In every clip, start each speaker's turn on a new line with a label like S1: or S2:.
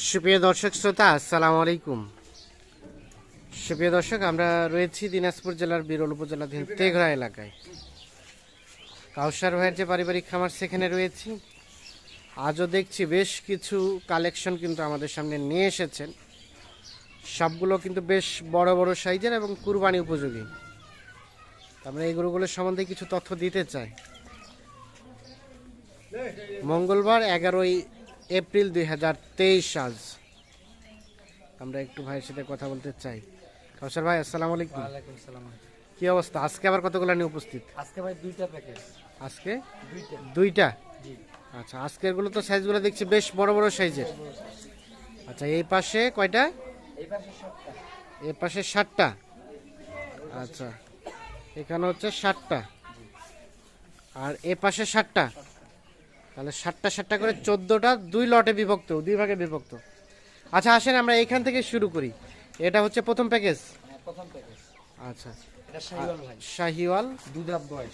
S1: সুপ্রিয় দর্শক শ্রোতা, আসসালামু আলাইকুম। সুপ্রিয় দর্শক, আমরা রয়েছি দিনাজপুর জেলার বিরল উপজেলাধীন তেঘরা এলাকায়। কাউসার ভাইয়ের যে পারিবারিক খামার, সেখানে রয়েছি। আজও দেখছি বেশ কিছু কালেকশন কিন্তু আমাদের সামনে নিয়ে এসেছেন। সবগুলো কিন্তু বেশ বড় বড় সাইজের এবং কুরবানি উপযোগী। আমরা এই গরুগুলোর সম্বন্ধে কিছু তথ্য দিতে চাই। মঙ্গলবার এগারোই এপ্রিল দুই হাজার তেইশ আজ। আমরা একটু ভাইয়ের সাথে কথা বলতে চাই। কাউসার ভাই আসসালামু আলাইকুম। কি অবস্থা? আজকে আবার কতগুলো নিয়ে উপস্থিত?
S2: আজকে ভাই দুইটা প্যাকেজ
S1: আজকে?
S2: দুইটা।
S1: আচ্ছা আজকেরগুলো তো সাইজগুলো দেখছি বেশ বড় বড় সাইজের আচ্ছা এই পাশে কয়টা?
S2: এই পাশে
S1: ষাটটা। আচ্ছা এখানে হচ্ছে ষাটটা। আর এ পাশে ষাটটা। তাহলে ষাটটা ষাটটা করে চোদ্দোটা দুই লটে বিভক্ত দুই ভাগে বিভক্ত। আচ্ছা আসেন আমরা এইখান থেকে শুরু করি। এটা হচ্ছে প্রথম প্যাকেজ?
S2: হ্যাঁ প্রথম প্যাকেজ।
S1: আচ্ছা।
S2: শাহিওয়াল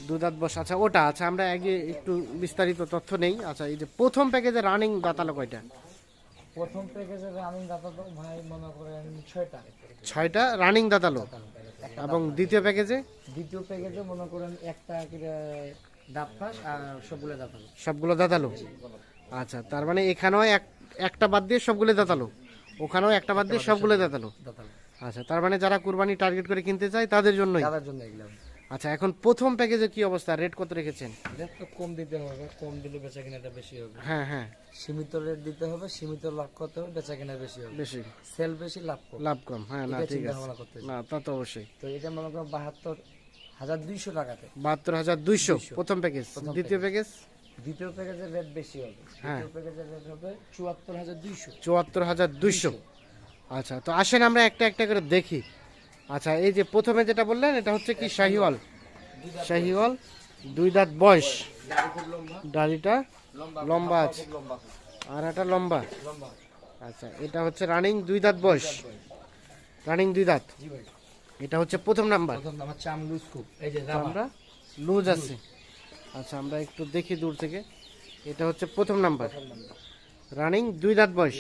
S1: দুধাত বস আচ্ছা ওটা আচ্ছা আমরা আগে একটু বিস্তারিত তথ্য নেই। আচ্ছা এই যে প্রথম প্যাকেজে রানিং দাতালো কয়টা?
S2: প্রথম প্যাকেজের রানিং দাতা ভাই মনে করেন ছয়টা।
S1: ছয়টা রানিং দাতালো। এবং দ্বিতীয় প্যাকেজে?
S2: দ্বিতীয় প্যাকেজে মনে করেন একটা আর সবগুলো
S1: দাতালো। আচ্ছা তার মানে এখানেও এক একটা বাদ দিয়ে সবগুলো দাতালো? ওখানেও একটা বাদ দিয়ে সবগুলো দাতালো? আচ্ছা তার মানে যারা কুরবানি টার্গেট করে কিনতে চায় তাদের জন্যই?
S2: জন্য এগুলো।
S1: আচ্ছা এখন প্রথম প্যাকেজে কি অবস্থা? রেট কত রেখেছেন?
S2: রেট তো কম দিতে হবে কম দিলে বেচা কিনাটা বেশি হবে।
S1: হ্যাঁ হ্যাঁ।
S2: সীমিত রেট দিতে হবে সীমিত লাভ করতে হবে বেচা কিনা বেশি হবে।
S1: বেশি।
S2: সেল বেশি লাভ কম।
S1: লাভ কম। হ্যাঁ না ঠিক আছে না তা তো অবশ্যই।
S2: তো এটা মনে করো বাহাত্তর হাজার দুইশো টাকাতে।
S1: বাহাত্তর হাজার দুইশো প্রথম প্যাকেজ দ্বিতীয় প্যাকেজ
S2: দ্বিতীয় প্যাকেজের রেট বেশি হবে।
S1: হ্যাঁ।
S2: দ্বিতীয় প্যাকেজের রেট হবে চুয়াত্তর হাজার দুইশো।
S1: চুয়াত্তর হাজার দুইশো। আচ্ছা তো আসেন আমরা একটা একটা করে দেখি। আচ্ছা এই যে প্রথমে যেটা বললেন এটা হচ্ছে কি শাহিওয়াল? শাহিওয়াল দুই দাঁত বয়স।
S2: খুব লম্বা।
S1: আছে। আর একটা লম্বা।
S2: লম্বা।
S1: আচ্ছা এটা হচ্ছে রানিং দুই দাঁত বয়স। রানিং দুই দাঁত।
S2: জি ভাই।
S1: এটা হচ্ছে প্রথম নাম্বার।
S2: প্রথম আমার চাম লুজ খুব এই যে
S1: আমরা লুজ আছে। আচ্ছা আমরা একটু দেখি দূর থেকে। এটা হচ্ছে প্রথম নাম্বার। রানিং দুই দাঁত বয়স।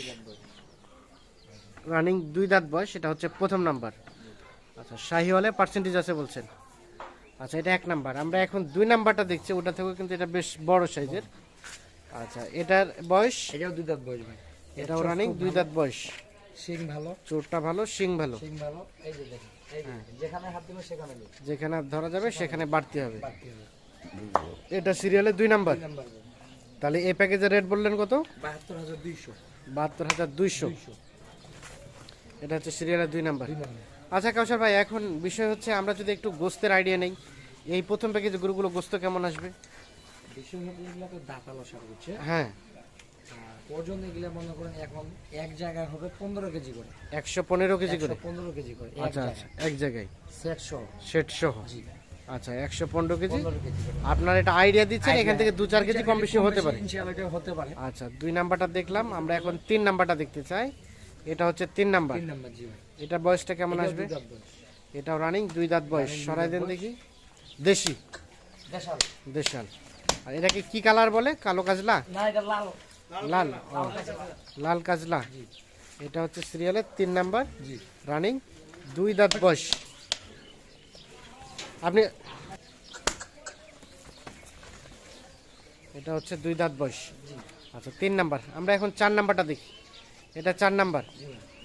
S1: রানিং দুই দাঁত বয়স এটা হচ্ছে প্রথম নাম্বার। আচ্ছা শাহিওয়ালে পার্সেন্টেজ আছে বলছেন। আচ্ছা এটা এক নাম্বার। আমরা এখন দুই নাম্বারটা দেখছি ওটা থেকেও কিন্তু এটা বেশ বড় সাইজের। আচ্ছা এটার বয়স?
S2: এটাও দুই দাঁত বয়স ভাই।
S1: এটাও রানিং দুই দাঁত বয়স।
S2: শিং ভালো।
S1: চোরটা ভালো শিং ভালো।
S2: শিং ভালো। এই যে দেখেন। যেখানে
S1: ধরা যাবে সেখানে বাড়তি হবে। এটা সিরিয়ালে দুই নাম্বার তাহলে এই প্যাকেজের রেট বললেন কত?
S2: বাহাত্তর হাজার দুইশো।
S1: বাহাত্তর হাজার দুইশো।
S2: দুইশো।
S1: এটা হচ্ছে সিরিয়ালের দুই নাম্বার আচ্ছা কাউসার ভাই এখন বিষয় হচ্ছে আমরা যদি একটু গোস্তের আইডিয়া নেই এই প্রথম প্যাকেজে গরুগুলো গোস্ত কেমন আসবে? হ্যাঁ।
S2: ওজন এগুলো মনে করেন এখন এক জায়গায় হবে পনেরো কেজি করে।
S1: একশো পনেরো কেজি করে?
S2: পনেরো কেজি করে
S1: আচ্ছা আচ্ছা এক জায়গায়?
S2: সেট সহ।
S1: সেট সহ?
S2: জি।
S1: আচ্ছা একশো পনেরো কেজি? আপনার এটা আইডিয়া দিচ্ছেন এখান থেকে দু চার কেজি কম বেশি হতে পারে?
S2: হতে পারে।
S1: আচ্ছা দুই নাম্বারটা দেখলাম আমরা এখন তিন নাম্বারটা দেখতে চাই। এটা হচ্ছে তিন নাম্বার। এটা বয়সটা কেমন আসবে। এটাও রানিং দুই দাঁত বয়স। সরাই দেন দেখি। দেশি?
S2: দেশাল।
S1: দেশাল। আর এটাকে কি কালার বলে? কালো কাজলা?
S2: না এটা লাল।
S1: লাল লাল কাজলা। এটা হচ্ছে সিরিয়ালের তিন নাম্বার।
S2: জি।
S1: রানিং দুই দাঁত বয়স। আপনি এটা হচ্ছে দুই দাঁত বয়স।
S2: জি।
S1: আচ্ছা তিন নাম্বার। আমরা এখন চার নাম্বারটা দেখি। এটা চার নাম্বার।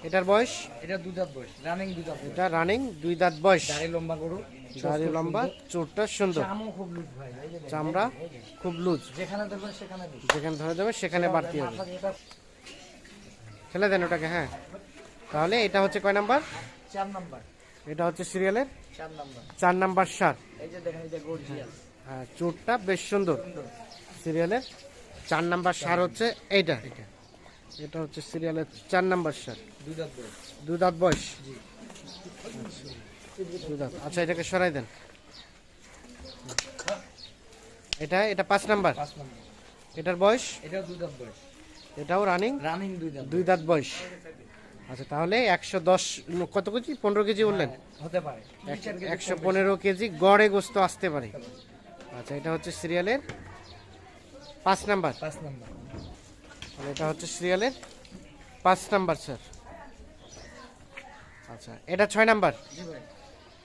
S1: এটার বয়স?
S2: এটা দুই দাঁত বয়স। রানিং দুই দাঁত
S1: এটা রানিং দুই দাঁত বয়স।
S2: দাড়ি লম্বা গরু
S1: দাড়ি লম্বা চোরটা সুন্দর।
S2: চামও খুব লুজ ভাই
S1: চামড়া খুব লুজ
S2: যেখানে সেখানে
S1: যেখানে ধরা যাবে সেখানে বাড়তি হবে। ফেলে দেন ওটাকে হ্যাঁ। তাহলে এটা হচ্ছে কয় নাম্বার?
S2: চার নাম্বার।
S1: এটা হচ্ছে সিরিয়ালের
S2: চার নাম্বার।
S1: চার নাম্বার সার।
S2: এই যে দেখেন গর্জিয়াস
S1: হ্যাঁ চোরটা বেশ সুন্দর।
S2: সুন্দর।
S1: সিরিয়ালের চার নাম্বার সার হচ্ছে এইটা। এটা হচ্ছে সিরিয়ালের চার নাম্বার সার দু দাঁত বয়স। দু দাঁত। আচ্ছা এটাকে সরাই দেন। এটা এটা পাঁচ নাম্বার। এটার বয়স?
S2: এটা দুই দাঁত বয়স।
S1: এটাও রানিং
S2: রানিং দুই দাঁত
S1: দুই দাঁত বয়স। আচ্ছা তাহলে একশো দশ কত কেজি? পনেরো কেজি বললেন?
S2: হতে পারে।
S1: একশো পনেরো কেজি গড়ে গোস্ত আসতে পারে। আচ্ছা এটা হচ্ছে সিরিয়ালের পাঁচ নাম্বার।
S2: পাঁচ নাম্বার।
S1: এটা হচ্ছে সিরিয়ালের পাঁচ নাম্বার স্যার। আচ্ছা এটা ছয় নাম্বার?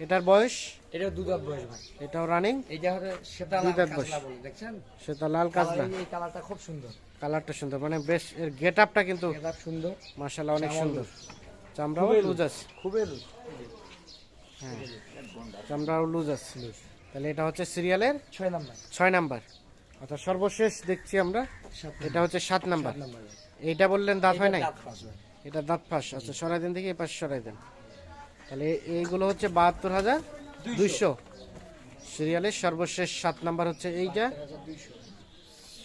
S1: এটার বয়স?
S2: এটা দুধার বয়স ভাই।
S1: এটাও রানিং
S2: এইটা হচ্ছে সেটা
S1: দাঁত বয়স।
S2: কাজলা বলে দেখছেন?
S1: সেটা লাল কাজলা।
S2: এই কালারটা খুব সুন্দর।
S1: কালারটা সুন্দর মানে বেশ এর গেট আপটা কিন্তু
S2: এটা সুন্দর।
S1: মার্শাল্লাহ অনেক সুন্দর। চামড়াও লুজ আছে।
S2: খুবই লুজ।
S1: হ্যাঁ চামড়াও লুজ আছে। তাহলে এটা হচ্ছে সিরিয়ালের
S2: ছয় নাম্বার।
S1: ছয় নাম্বার। অর্থাৎ সর্বশেষ দেখছি আমরা। এটা হচ্ছে সাত নাম্বার। এইটা বললেন দাঁত হয় নাই। এটা দাঁত ফাঁস আচ্ছা সরাই দেন দেখি এই পাশে সরাই দেন। তাহলে এইগুলো হচ্ছে বাহাত্তর হাজার দুইশো। সিরিয়ালের সর্বশেষ সাত নাম্বার হচ্ছে এইটা।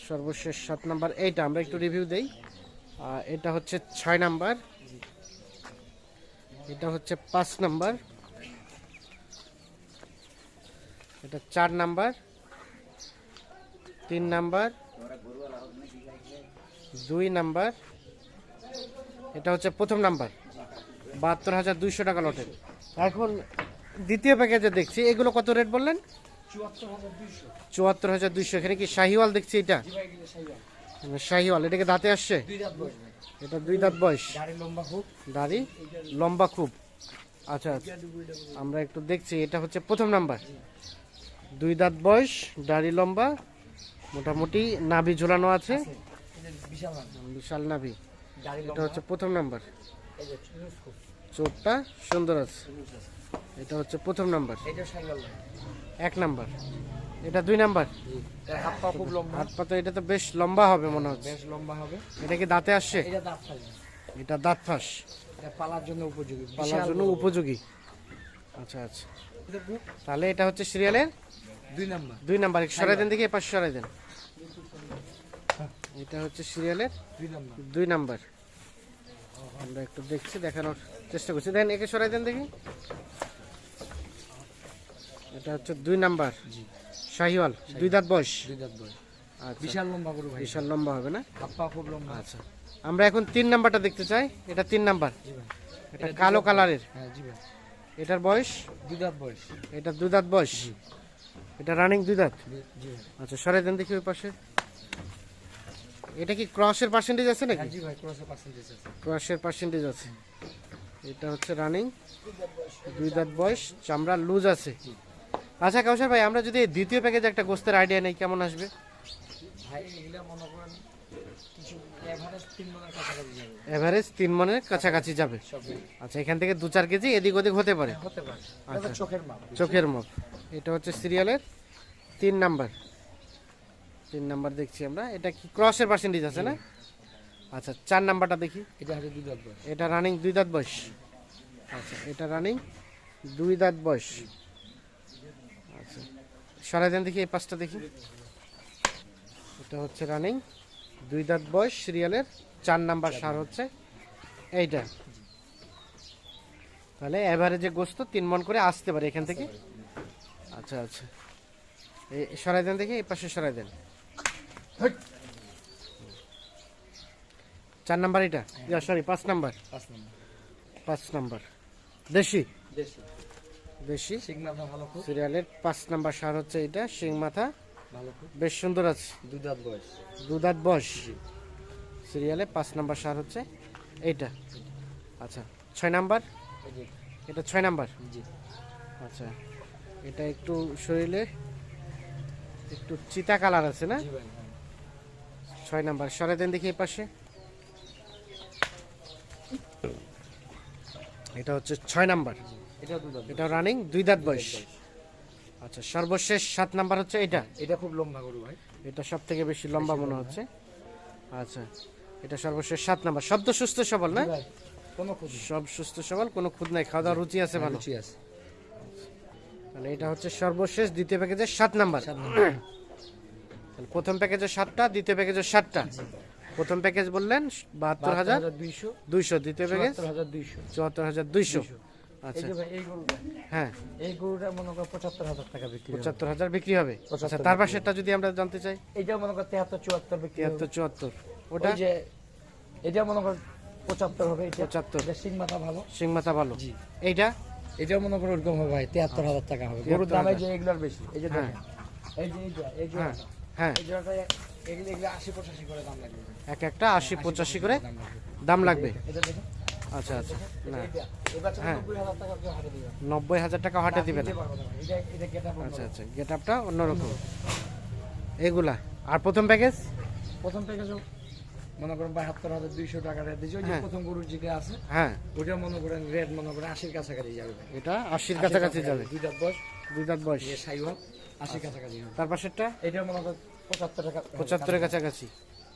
S1: সর্বশেষ সাত নাম্বার এইটা আমরা একটু রিভিউ দেই। আর এটা হচ্ছে ছয় নাম্বার। এটা হচ্ছে পাঁচ নাম্বার। এটা চার নাম্বার। তিন নাম্বার, দুই নাম্বার, এটা হচ্ছে প্রথম নাম্বার, বাহাত্তর হাজার দুইশো টাকা লটের। এখন দ্বিতীয় প্যাকেজে দেখছি, এগুলো কত রেট বললেন?
S2: চুয়াত্তর হাজার দুইশো,
S1: এখানে কি শাহিওয়াল দেখছি এটা? শাহিওয়াল এটাকে দাঁতে আসছে? এটা দুই দাঁত বয়স। দাড়ি, লম্বা খুব। আচ্ছা আমরা একটু দেখছি, এটা হচ্ছে প্রথম নাম্বার। দুই দাঁত বয়স, দাড়ি লম্বা মোটামুটি নাভি ঝোলানো আছে।
S2: বিশাল
S1: নাভি। এটা হচ্ছে প্রথম নাম্বার। চোটটা সুন্দর আছে। এটা হচ্ছে প্রথম নাম্বার। এক নাম্বার। এটা দুই নাম্বার।
S2: হাত পা খুব লম্বা।
S1: হাত পাতা এটা তো বেশ লম্বা হবে মনে হচ্ছে।
S2: বেশ লম্বা হবে।
S1: এটা কি দাঁতে আসছে?
S2: এটা দাঁত থাকবে
S1: এটা দাঁত ফাঁস।
S2: এটা পালার জন্য উপযোগী।
S1: পালার জন্য উপযোগী। আচ্ছা আচ্ছা। তাহলে এটা হচ্ছে সিরিয়ালের
S2: দুই নাম্বার।
S1: দুই নাম্বার। সরাই দেন দেখি পাশে সরাই দেন। এটা হচ্ছে সিরিয়ালের
S2: দুই নাম্বার।
S1: আমরা একটু দেখছি দেখানোর চেষ্টা করছি। দেন একে সরাই দেন দেখি। এটা হচ্ছে দুই নাম্বার। শাহিওয়াল দুই দাঁত বয়স?
S2: দুই দাঁত বয়স।
S1: আচ্ছা।
S2: বিশাল লম্বা গরু ভাই।
S1: বিশাল লম্বা হবে না?
S2: খুব লম্বা।
S1: আচ্ছা। আমরা এখন তিন নাম্বারটা দেখতে চাই। এটা তিন নাম্বার। এটা কালো কালারের।
S2: হ্যাঁ জি ভাই।
S1: এটার বয়স?
S2: দুই দাঁত বয়স।
S1: এটা দুই দাঁত বয়স। এটা রানিং দুই দাঁত। আচ্ছা সরাই দেন দেখি ওই পাশে। এটা কি ক্রসের পার্সেন্টেজ আছে নাকি?
S2: হ্যাঁ জি ভাই ক্রসে পার্সেন্টেজ আছে।
S1: ক্রসের পার্সেন্টেজ আছে। এটা হচ্ছে রানিং দুই দাঁত বয়স চামড়া লুজ আছে। আচ্ছা কাউসার ভাই আমরা যদি দ্বিতীয় প্যাকেজে একটা গোস্তের আইডিয়া নেই কেমন আসবে?
S2: ভাই এগুলা মনে করেন কিছু এভারেজ তিন মনের কাছাকাছি যাবে।
S1: এভারেজ তিন মনের কাছাকাছি যাবে। আচ্ছা এখান থেকে দু চার কেজি এদিক ওদিক হতে পারে?
S2: হতে পারে।
S1: আচ্ছা।
S2: চোখের মাপ।
S1: এটা হচ্ছে সিরিয়ালের তিন নাম্বার তিন নাম্বার দেখছি আমরা। এটা কি ক্রসের পার্সেন্টেজ আছে না? আচ্ছা চার নাম্বারটা দেখি।
S2: এটা হচ্ছে দুই দাঁত বয়স।
S1: এটা রানিং দুই দাঁত বয়স। আচ্ছা এটা রানিং দুই দাঁত বয়স। আচ্ছা সরাই দেন দেখি এই পাঁচটা দেখি। এটা হচ্ছে রানিং দুই দাঁত বয়স সিরিয়ালের চার নাম্বার সার হচ্ছে এইটা। তাহলে অ্যাভারেজে গোস্ত তিন মন করে আসতে পারে এখান থেকে। আচ্ছা আচ্ছা। এই সরাই দেন দেখি এই পাশে সরাই দেন। চার নাম্বার এটা? সরি পাঁচ নাম্বার।
S2: পাঁচ নম্বর।
S1: পাঁচ নাম্বার। দেশি?
S2: দেশি।
S1: দেশি।
S2: সিগনালটা ভালো খুব।
S1: সিরিয়ালের পাঁচ নাম্বার সার হচ্ছে এটা শিং মাথা।
S2: ভালো খুব।
S1: বেশ সুন্দর আছে।
S2: দুই দাঁত বয়স।
S1: দুদাত বয়স। সিরিয়ালে পাঁচ নাম্বার সার হচ্ছে এইটা। আচ্ছা ছয় নাম্বার? এটা ছয় নাম্বার?
S2: জি।
S1: আচ্ছা এটা একটু শরীরে একটু চিতা কালার আছে না?
S2: জি ভাই। হ্যাঁ।
S1: ছয় নাম্বার। সরে দেন দেখি পাশে। এটা হচ্ছে ছয় নাম্বার।
S2: এটা
S1: রানিং দুই দাঁত বয়স। আচ্ছা সর্বশেষ সাত নাম্বার হচ্ছে এটা।
S2: এটা খুব লম্বা গরু ভাই।
S1: এটা সব থেকে বেশি লম্বা মনে হচ্ছে। আচ্ছা এটা সর্বশেষ সাত নাম্বার। শব্দ সুস্থ সবল না? সব সুস্থ সবল কোনো খুদ নাই। খাওয়া দাওয়ার রুচি আছে ভালো।
S2: রুচি আছে।
S1: তাহলে এটা হচ্ছে সর্বশেষ দ্বিতীয় প্যাকেজের সাত নাম্বার। প্রথম প্যাকেজের সাতটা দ্বিতীয় প্যাকেজের সাতটা। প্রথম প্যাকেজ বললেন বাহাত্তর হাজার
S2: দুইশো।
S1: দুইশো দ্বিতীয় প্যাকেজ
S2: চুয়াত্তর হাজার দুইশো।
S1: চুয়াত্তর আচ্ছা। হ্যাঁ।
S2: এই গরুটা মনে করো পঁচাত্তর হাজার টাকা বিক্রি হবে।
S1: পঁচাত্তর হাজার বিক্রি হবে। আচ্ছা তার পাশেরটা যদি আমরা জানতে চাই।
S2: এইটা মনে করো তেহাত্তর চুয়াত্তর বিক্রি
S1: তিয়াত্তর চুয়াত্তর। ওটা?
S2: যে এটা মনে করো পঁচাত্তর হবে। এটা
S1: পঁচাত্তর।
S2: এটা সিং মাথা ভালো।
S1: সিং মাথা ভালো।
S2: জি।
S1: এইটা?
S2: মনে করো ওরকম হবে ভাই তেহাত্তর হাজার টাকা হবে। গরুর দাম যে এগুলার বেশি। এই যে। দেখেন। এই যে এই যে এই যে
S1: হ্যাঁ। এক একটা আশি পঁচাশি করে
S2: দাম লাগবে।
S1: আচ্ছা আচ্ছা। না। হ্যাঁ।
S2: নব্বই হাজার টাকা হাটে দিবেন দিতে
S1: আচ্ছা আচ্ছা। গেট আপটা অন্যরকম। এগুলা। আর প্রথম প্যাকেজ
S2: প্রথম প্যাকেজ মনে করেন বাহাত্তর হাজার দুইশো টাকা রেট দিয়েছে। ওই যে
S1: হ্যাঁ।
S2: প্রথম গরুর যেটা আছে
S1: হ্যাঁ।
S2: ওইটা মনে করেন রেট মনে করেন আশির কাছাকাছি যাবে।
S1: এটা আশির কাছাকাছি যাবে।
S2: দুইটা বয়স।
S1: দুই দাঁত বয়স।
S2: সাইওয়াল। আশির কাছাকাছি
S1: তার পাশেরটা?
S2: এটা মনে করেন পঁচাত্তর টাকা
S1: পঁচাত্তরের কাছাকাছি।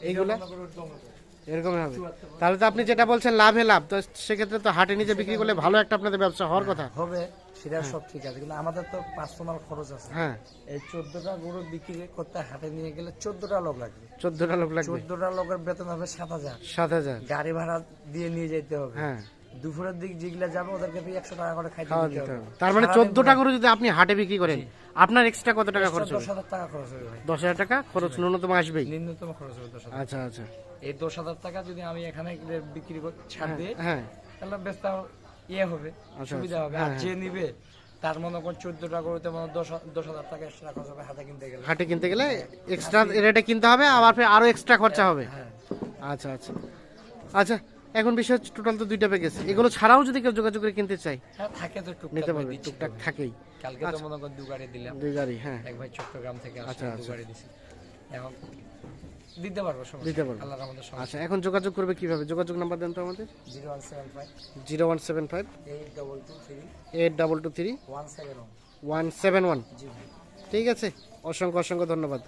S2: এইগুলা? ওরকম হবে।
S1: এরকমই হবে। তাহলে তো আপনি যেটা বলছেন লাভে লাভ। তো সেক্ষেত্রে তো হাটে নিজে বিক্রি করলে ভালো একটা আপনাদের ব্যবসা হওয়ার কথা।
S2: হবে সেটা সব ঠিক আছে। কিন্তু আমাদের তো পার্সোনাল খরচ আছে।
S1: হ্যাঁ।
S2: এই চোদ্দটা গরু বিক্রি করতে হাটে নিয়ে গেলে চোদ্দটা লোক লাগবে।
S1: চোদ্দটা লোক লাগবে।
S2: চোদ্দটা লোকের বেতন হবে সাত হাজার।
S1: সাত হাজার।
S2: গাড়ি ভাড়া দিয়ে নিয়ে যেতে হবে।
S1: হ্যাঁ।
S2: দুপুরের দিক যেগুলা যাবে ওদেরকে একশো টাকা করে খাইতে
S1: খাওয়া
S2: দিতে
S1: দিতে
S2: হবে।
S1: তার মানে চোদ্দটা করে যদি আপনি হাটে বিক্রি করেন আপনার এক্সট্রা কত টাকা খরচ
S2: দশ হাজার টাকা খরচ হবে
S1: দশ হাজার টাকা খরচ ন্যূনতম আসবেই।
S2: নিম্নতম খরচ হবে দশ হাজার
S1: আচ্ছা আচ্ছা।
S2: এই দশ হাজার টাকা যদি আমি এখানে বিক্রি করে ছাড় দিয়ে
S1: হ্যাঁ।
S2: তাহলে বেশ ইয়ে হবে
S1: আচ্ছা,
S2: সুবিধা হবে।
S1: হ্যাঁ,
S2: আর যে নিবে তার মনে করেন চোদ্দটা গরুতে মনে হয় দশ হাজার টাকা এক্সট্রা খরচ হবে হাতে কিনতে গেলে।
S1: হাটে কিনতে গেলে এক্সট্রা রেটে কিনতে হবে আবার ফের আরও এক্সট্রা খরচা হবে।
S2: হ্যাঁ।
S1: আচ্ছা আচ্ছা। আচ্ছা এখন বিষয় টোটাল তো দুইটা প্যাকেজ এগুলো ছাড়াও যদি কেউ যোগাযোগ করে কিনতে চায়
S2: হ্যাঁ থাকে তো
S1: নিতে পারবে। টুকটাক থাকেই।
S2: কালকে তো মনে করেন দু গাড়ি দিলাম।
S1: দুই গাড়ি হ্যাঁ।
S2: এক ভাই চট্টগ্রাম থেকে
S1: আচ্ছা,
S2: দু
S1: আচ্ছা।
S2: গাড়ি দিছি। এখন দিতে পারব
S1: দিতে পারব।
S2: আল্লাহর আমাদের সমস্যা
S1: আচ্ছা এখন যোগাযোগ করবে কীভাবে? যোগাযোগ নাম্বার দেন তো আমাদের।
S2: Zero one seven five.
S1: Zero one seven five.
S2: Eight double two three.
S1: Eight double two three.
S2: One seven one.
S1: One seven one.
S2: জি
S1: ঠিক আছে। অসংখ্য অসংখ্য ধন্যবাদ।